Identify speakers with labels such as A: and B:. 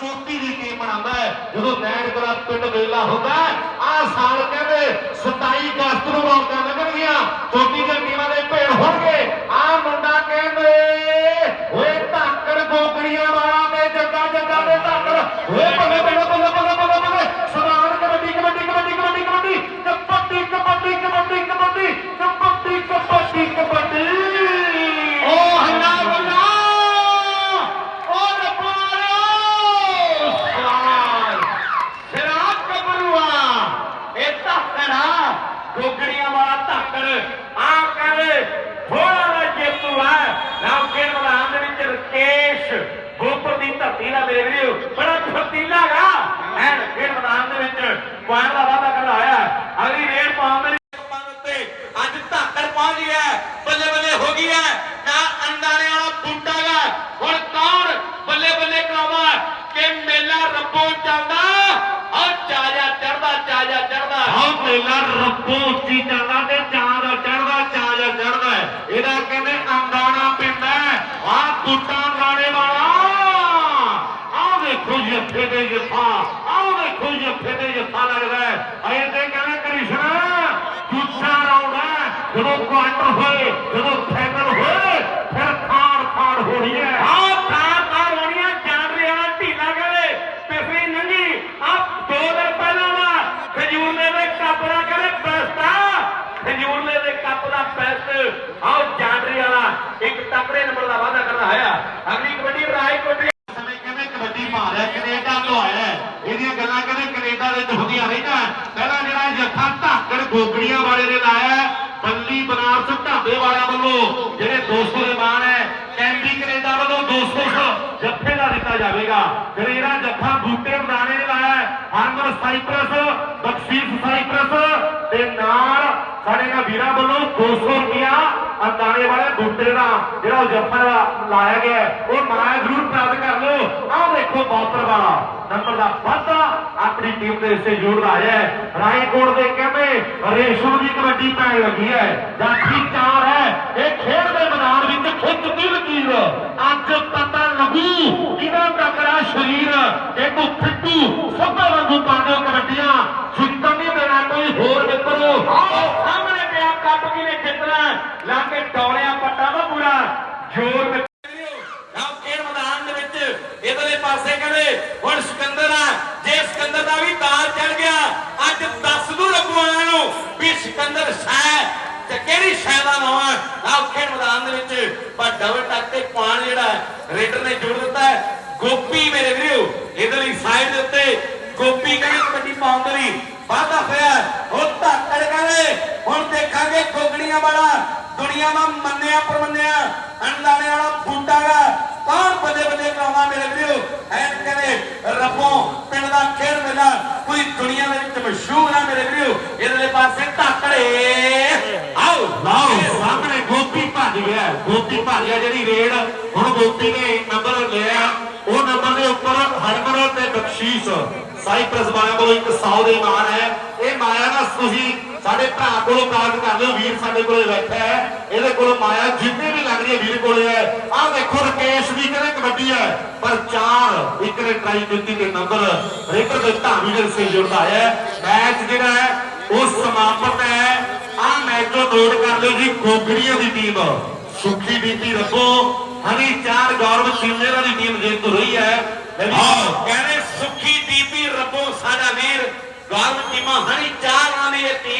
A: ਚੋਟੀ ਦੀ ਟੀਮ ਬਣਾਉਂਦਾ ਹੈ। ਜਦੋਂ ਨੈਣ ਕਲਾ ਪਿੰਡ ਮੇਲਾ ਹੁੰਦਾ ਆ ਸਾਲ ਕਹਿੰਦੇ 27 ਅਗਸਤ ਨੂੰ ਰੌਣਕਾਂ ਲੱਗਣਗੀਆਂ। ਧਰਤੀ ਦਾ ਮੇਰੇ ਵੀਰੋ ਬੜਾ ਫਰਤੀਲਾ ਗਾ ਐਨ ਖੇਡ ਮੈਦਾਨ ਦੇ ਵਿੱਚ ਪੁਆਇੰਟ ਦਾ ਵਾਅਦਾ ਕਰਦਾ ਆਇਆ ਅਗਲੀ ਰੇਡ ਪਾਉਣ ਦੇ ਲਈ ਪੰਨ ਉੱਤੇ ਅੱਜ ਧਾਕੜ ਪਹੁੰਚ ਗਿਆ ਹੈ। ਬੱਲੇ ਬੱਲੇ ਹੋ ਗਈ ਹੈ। ਨਾ ਅੰਦਾਣੇ ਵਾਲਾ ਬੁੱਟਾ ਗਾ ਹੁਣ ਕੌਣ ਬੱਲੇ ਬੱਲੇ ਕਰਾਵਾ ਕਿ ਮੇਲਾ ਰੱਬੋਂ ਚੱਲਦਾ। ਔਰ ਚਾਜਾ ਚੜਦਾ ਚਾਜਾ ਚੜਦਾ ਹਾਂ ਮੇਲਾ ਰੱਬੋਂ ਉੱਚੀ ਚੱਲਦਾ ਤੇ ਚਾਂਦ ਚੜਦਾ ਚਾਜਾ ਚੜਦਾ ਇਹਦਾ ਕਹਿੰਦੇ ਅੰਦਾਣਾ ਪਿੰਦਾ ਆ ਬੁੱਟਾ ਅੰਦਾਣੇ ਵਾਲਾ ਆਹ ਦੇਖੋ ਜੱਫੇ ਦੇ ਆਹ ਦੇਖੋ ਜੱਫੇ ਦੇ ਜੱਫਾ ਲੱਗਦਾ ਹੈ। ਤੇ ਕਹਿੰਦੇ ਕ੍ਰਿਸ਼ਨ, ਦੂਸਰਾ ਰਾਉਂਡ ਹੈ। ਜਦੋਂ ਕੁਆਟਰ ਹੋਏ, ਜਦੋਂ ਫਾਈਨਲ ਹੋਏ, ਫਿਰ ਖਾੜ ਖਾੜ ਹੋਣੀ ਹੈ। ਆਹ ਖਾੜ ਖਾੜ ਹੋਣੀ ਹੈ, ਜਾਣ ਰਿਹਾ ਢੀਲਾ ਕਰੇ। ਪਿਛਲੀ ਨੰਗੀ ਆ ਦੋ ਦਿਨ ਪਹਿਲਾਂ ਵਾ ਖਜੂਰਲੇ ਦੇ ਕੱਪ ਦਾ ਕਰੇ ਬਸਤਾ ਖਜੂਰਲੇ ਦੇ ਕੱਪ ਦਾ ਬੈਸਟ ਆਹ ਜਾਣ ਰਿਹਾ ਇੱਕ ਤਕੜੇ ਨੰਬਰ ਦਾ ਵਾਅਦਾ ਕਰਨਾ ਆਇਆ ਅਗਲੀ ਕਬੱਡੀ ਰਾਏਕੋਟ ਸਮੇਂ ਕਹਿੰਦੇ ਕਬੱਡੀ ਭਾਰਿਆ ਕੈਨੇਡਾ ਤੋਂ ਆਇਆ ਹੈ। ਇਹਦੀਆਂ ਕਹਿੰਦੇ ਕੈਨੇਡਾ ਦੇ ਵਿੱਚ ਹੁੰਦੀਆਂ ਰਹੀਆਂ ਪਹਿਲਾਂ ਜਿਹੜਾ ਜੱਥਾ ਧਾਕੜ ਗੋਗੜੀਆਂ ਵਾਲੇ ਨੇ ਲਾਇਆ ਬੱਲੀ ਬਨਾਰਸ ਢਾਬੇ ਵਾਲਿਆਂ ਵੱਲੋਂ, ਜਿਹੜੇ 200 ਦੇ ਮਾਨ ਹੈ ਕੈਂਡੀ ਕੈਨੇਡਾ ਵੱਲੋਂ 200 ਜੱਫੇ ਦਾ ਦਿੱਤਾ ਜਾਵੇਗਾ। ਫਿਰ ਇਹਦਾ ਜੱਥਾ ਬੂਟੇ ਮਦਾਨੇ ਨੇ ਲਾਇਆ ਹਰਮਨ ਸਾਈਪਰਸ, ਬਖਸ਼ੀਸ਼ ਸਾਈਪਰਸ ਤੇ ਨਾਲ ਸਾਡੇ ਨਾਲ ਵੀਰਾਂ ਵੱਲੋਂ 200 ਰੁਪਿਆ ਅੰਦਾਣੇ ਵਾਲੇ ਬੂਟੇ ਦਾ ਜਿਹੜਾ ਉਹ ਜੱਫਾ ਲਾਇਆ ਗਿਆ ਉਹ ਮਾਇਆ ਜ਼ਰੂਰ ਪ੍ਰਾਪਤ ਕਰ ਲਓ। ਆਹ ਦੇਖੋ ਬੌਤਰ ਵਾਲਾ, ਨੰਬਰ ਦਾ ਵਾਧਾ ਆਪਣੀ ਟੀਮ ਦੇ ਹਿੱਸੇ ਜੋੜਦਾ ਹੈ। ਰਾਏਕੋਟ ਦੇ ਕਹਿੰਦੇ ਰੇਸ਼ਮ ਦੀ ਕਬੱਡੀ ਪੈਣ ਲੱਗੀ ਹੈ। ਜਾਫੀ ਚਾਰ ਹੈ। ਇਹ ਖੇਡ ਦੇ ਮੈਦਾਨ ਵਿੱਚ ਖਿੱਚਦੀ ਲਕੀਰ। ਅੱਜ ਪਤਾ ਲੱਗੂ ਕਿਹਦਾ ਤਕੜਾ ਸਰੀਰ। ਇੱਕ ਫਿੱਟੂ ਸਭਾ ਵਾਂਗੂ ਪਾਉਂਦੇ ਕਬੱਡੀਆਂ। ਜਿੱਤਣ ਨਹੀਂ ਦੇਣਾ ਕੋਈ ਹੋਰ ਮਿੱਤਰੋ ਸਾਹਮਣੇ ਪਿਆ ਕੱਪ ਕਿਨੇ ਜਿੱਤਣਾ ਲਾ ਕੇ ਟੌਲਿਆ ਪੱਟਾ ਦਾ ਪੂਰਾ। ਜੋਰ ਵਿੱਚ ਆਹ ਖੇਡ ਮੈਦਾਨ ਦੇ ਵਿੱਚ ਇਧਰਲੇ ਪਾਸੇ ਕਹਿੰਦੇ ਹੁਣ ਸਿਕੰਦਰ ਆ ਜੇ ਸਿਕੰਦਰ ਦਾ ਵੀ ਤਾਲ ਚੜ ਗਿਆ ਅੱਜ ਦੱਸ ਦੂ ਰਘੂਆਂ ਨੂੰ ਵੀ ਸਿਕੰਦਰ ਸ਼ੈ ਤੇ ਕਿਹੜੀ ਸ਼ੈ ਦਾ ਨਾਮ ਹੈ? ਮੈਦਾਨ ਦੇ ਵਿੱਚ ਪਰ ਡਬਲ ਟੱਕ ਤੇ ਪਾਣ ਜਿਹੜਾ ਰੇਡਰ ਨੇ ਜੋੜ ਦਿੱਤਾ ਗੋਪੀ ਮੇਰੇ ਵੀਰੋ ਇਧਰਲੀ ਸਾਈਡ ਦੇ ਉੱਤੇ ਗੋਪੀ ਕਹਿੰਦੇ ਕਬੱਡੀ ਪਾਉਣ ਦੇ ਲਈ ਵਾਧਾ ਹੋਇਆ ਹੁਣ ਧੱਕੜ ਕਹਿੰਦੇ, ਹੁਣ ਦੇਖਾਂਗੇ ਕੋਗੜੀਆਂ ਵਾਲਾ। ਦੁਨੀਆ ਦਾ ਮੰਨਿਆ ਪਰਮੰਨਿਆ ਅੰਦਾਣੇ ਵਾਲਾ ਬੂਟਾ ਕੌਣ ਬੱਲੇ ਬੱਲੇ ਕਰਾਉਂਦਾ ਮੇਰੇ ਵੀਰੋ? ਐਨ ਕਹਿੰਦੇ, ਰੱਬੋਂ ਪਿੰਡ ਦਾ ਖੇਡ ਮੇਲਾ ਪੂਰੀ ਦੁਨੀਆ ਦੇ ਵਿੱਚ ਮਸ਼ਹੂਰ ਆ ਮੇਰੇ ਵੀਰੋ। ਇਹਦੇ ਪਾਸੇ ਧਾਕੜੇ। ਆਓ। ਲਾਓ ਸਾਹਮਣੇ ਗੋਪੀ ਭੱਜ ਗਿਆ ਗੋਪੀ ਭੱਜ ਗਿਆ ਜਿਹੜੀ ਰੇਡ, ਹੁਣ ਗੋਪੀ ਨੇ ਨੰਬਰ ਲਿਆ ਉਹ ਨੰਬਰ ਦੇ ਉੱਪਰ ਹਰਮਨ ਤੇ ਬਖਸ਼ੀਸ਼ ਸਾਈਪ੍ਰਸ ਵਾਲਿਆਂ ਕੋਲ ਇੱਕ 100 ਦੇ ਮਾਨ ਹੈ। ਇਹ ਮਾਇਆ ਨਾ ਤੁਸੀਂ ਸਾਡੇ ਭਰਾ ਕੋਲੋਂ ਪ੍ਰਾਪਤ ਕਰ ਲਿਓ ਵੀਰ ਸਾਡੇ ਕੋਲੇ ਬੈਠਾ ਹੈ। ਇਹਦੇ ਕੋਲ ਮਾਇਆ ਜਿੰਨੇ ਵੀ ਲੱਗ ਰਹੀ ਹੈ ਵੀਰ ਕੋਲੇ ਹੈ। ਆਹ ਦੇਖੋ ਰਕੇਸ਼ ਦੀ ਕਹਿੰਦੇ ਕਬੱਡੀ ਹੈ ਪਰ ਚਾਰ ਇੱਕ ਨੇ ਟਰਾਈ ਕੀਤੀ ਤੇ ਨੰਬਰ ਰੇਕਰ ਦੇ ਧਾਮੀ ਦੇ ਸੇ ਜੁੜਦਾ ਹੈ। ਮੈਚ ਜਿਹੜਾ ਹੈ ਉਹ ਸਮਾਪਤ ਹੈ। ਆਹ ਮੈਚ ਨੂੰ ਨੋਟ ਕਰ ਲਿਓ ਜੀ ਗੋਗੜੀਆਂ ਦੀ ਟੀਮ ਸੁਖੀ ਬੀਬੀ ਰੱਬੋ ਹਰੀ ਚਾਰ ਗੌਰਵ ਚਿੰਨੇਰਾ ਦੀ ਟੀਮ ਜੇਤੂ ਰਹੀ ਹੈ। ਕਹਿੰਦੇ ਸੁਖੀ সালামের গল ইমাহানি চার নামের একটি